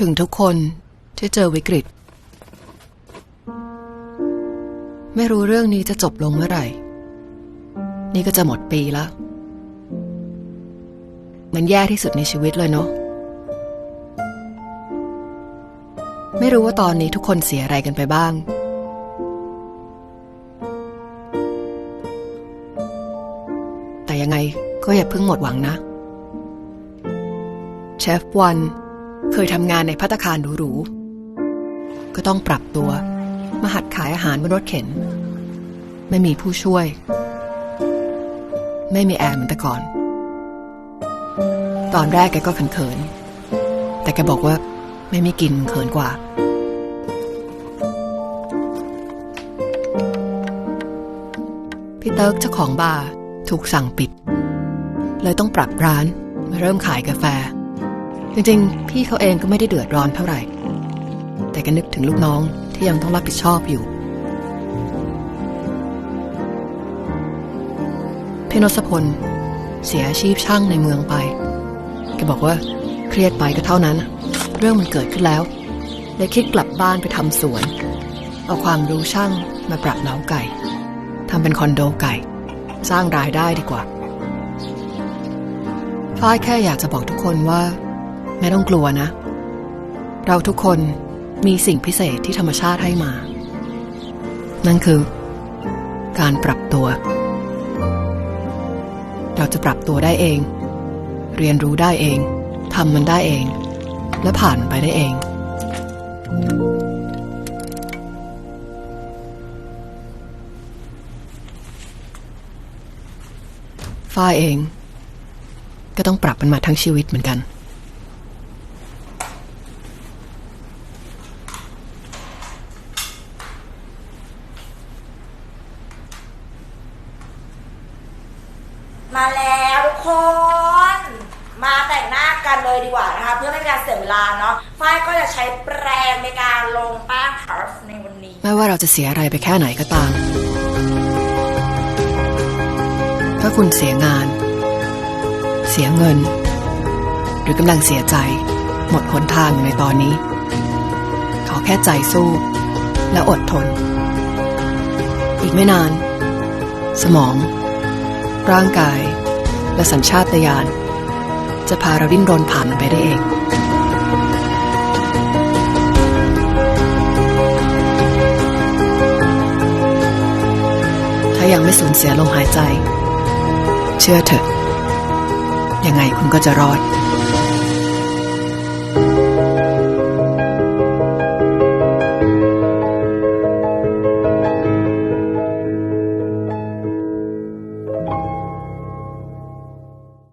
ถึงทุกคนที่เจอวิกฤต ไม่รู้เรื่องนี้จะจบลงเมื่อไหร่ นี่ก็จะหมดปีแล้วมันแย่ที่สุดในชีวิตเลยเนาะ ไม่รู้ว่าตอนนี้ทุกคนเสียอะไรกันไปบ้าง แต่ยังไงก็อย่าเพิ่งหมดหวังนะ เชฟวัน เคยทำงานในพัตคารหรูๆ ก็ต้องปรับตัว มาหัดขายอาหารบนรถเข็น ไม่มีผู้ช่วย ไม่มีแอร์เหมือนแต่ก่อน ตอนแรกแกก็เขินๆ แต่แกบอกว่าไม่มีกินเขินกว่า พี่เติร์กเจ้าของบาร์ถูกสั่งปิด เลยต้องปรับร้านมาเริ่มขายกาแฟ จริงๆ พี่เขาเองก็ไม่ได้เดือดร้อนเท่าไหร่ แต่ก็นึกถึงลูกน้องที่ยังต้องรับผิดชอบอยู่พี่นศพล เสียอาชีพช่างในเมืองไป แกบอกว่าเครียดไปก็เท่านั้น เรื่องมันเกิดขึ้นแล้วเลยคิดกลับบ้านไปทำสวน เอาความรู้ช่างมาปรับเล้าไก่ทำเป็นคอนโดไก่ สร้างรายได้ดีกว่าฝ้ายแค่อยากจะบอกทุกคนว่า ไม่ต้องกลัวนะ เราทุกคนมีสิ่งพิเศษที่ธรรมชาติให้มา นั่นคือ การปรับตัว เราจะปรับตัวได้เอง เรียนรู้ได้เองทำมันได้เอง และผ่านไปได้เอง ฝ้ายเอง ก็ต้องปรับมันมาทั้งชีวิตเหมือนกัน มาแล้วทุกคน มาแต่งหน้ากันเลยดีกว่านะคะ เพื่อไม่ให้การเสียเวลาเนาะฝ้ายก็จะใช้แปรงในการลงแป้งพัฟในวันนี้ ไม่ว่าเราจะเสียอะไรไปแค่ไหนก็ตาม ถ้าคุณเสียงาน เสียเงิน หรือกำลังเสียใจ หมดหนทางในตอนนี้ ขอแค่ใจสู้ และอดทน อีกไม่นาน สมอง ร่างกาย และสัญชาตญาณจะพาเราดิ้นรนผ่านมันไปได้เองถ้ายังไม่สูญเสียลมหายใจ เชื่อเถอะ ยังไงคุณก็จะรอด